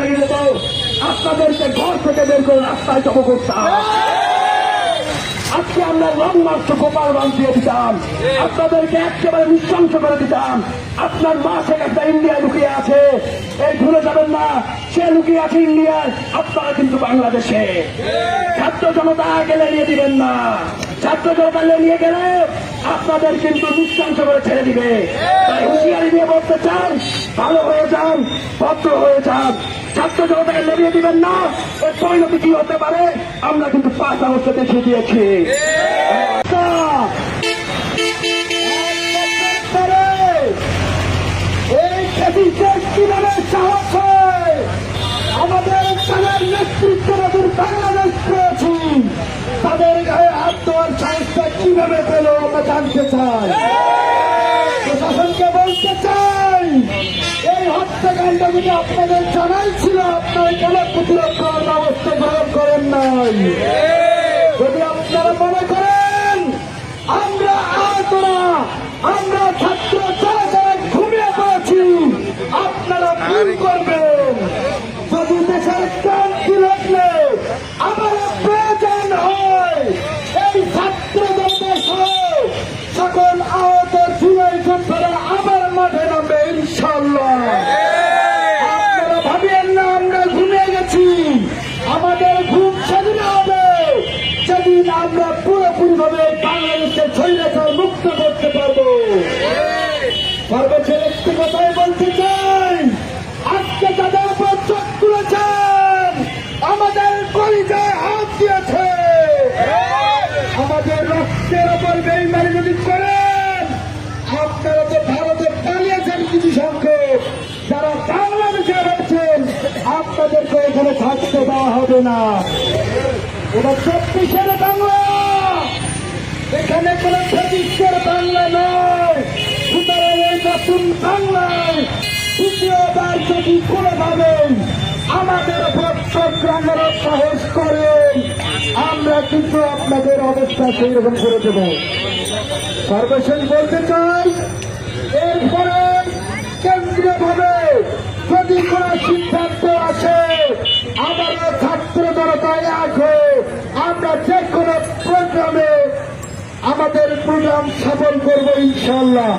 লেগে যেত আপনাদেরকে ঘর থেকে বের করে রাস্তায় জব করতাম আজকে আমরা রং মাস্ট গোপাল বাঁধিয়ে দিতাম। আপনাদেরকে একেবারে নিঃশংস করে দিতাম। আপনার মা সে একটা ইন্ডিয়ায় লুকিয়ে আছে। এই ভুলে যাবেন না, সে লুকিয়ে আছে ইন্ডিয়ায়। আপনারা কিন্তু বাংলাদেশে। ছাত্র জনতা গেলে নিয়ে দিবেন না। ছাত্র জনতা নিয়ে গেলে আপনাদের কিন্তু নিঃশংস করে ছেড়ে দিবে। তাই হুঁশিয়ারি দিয়ে বলতে চান ভালো হয়ে যান, ভদ্র হয়ে যান। ছাত্র জনতাকে লেবিয়ে দিবেন না এর পরিণতি কি হতে পারে? আমরা কিন্তু পাঁচ অবস্থা দেখিয়ে দিয়েছি আমাদের তাদের গায়ে হাত দেওয়ার সাহসটা কীভাবে পেল আমরা জানতে চাই। যদি আপনাদের জানাই ছিল, আপনারা কেন প্রতিরোধ করার ব্যবস্থা গ্রহণ করেন নাই? যদি আপনারা মনে করেন, আমরা আহত না আমরা ছাত্র যারা ঘুমিয়ে পড়েছি, আপনারা ভুল করবেন। যদি দেশের ক্রান্তি লাগলে আমার প্রয়োজন হয়, এই ছাত্র জনতা সহ সকল আহত জুলাই যোদ্ধারা আবার মাঠে নামবে ইনশাল্লাহ আপনারা ভাবেন না আমরা ঘুমিয়ে গেছি আমাদের ঘুম সেদিন হবে সেদিন আমরা পুরোপুরি ভাবে বাংলাদেশের ছৈরাচার মুক্ত করতে পারব। সর্বোচ্চ একটি কথাই বলতে চাই, আজকে যাদের উপর চোখ তুলেছেন, আমাদের পরিচয় হাত দিয়েছে। আমাদের রক্তের ওপর বেইমানি যদি করেন, আপনারা তো ভারতে পালিয়েছেন কিছু সংখ্যক। যারা বাংলাদেশে রয়েছেন, আপনাদেরকে এখানে থাকতে দেওয়া হবে না। এটা চব্বিশের বাংলা। এখানে কোন ব্রিটিশের বাংলা নয়। সুতরাং এই নতুন বাংলায় দ্বিতীয়বার যদি কোনোভাবে আমাদের সংগ্রামের সাহস করেন আমরা কিন্তু আপনাদের অবস্থা সেই রকম করে দেব। সর্বশেষ বলতে চাই আমাদের প্রোগ্রাম সফল করব ইনশাল্লাহ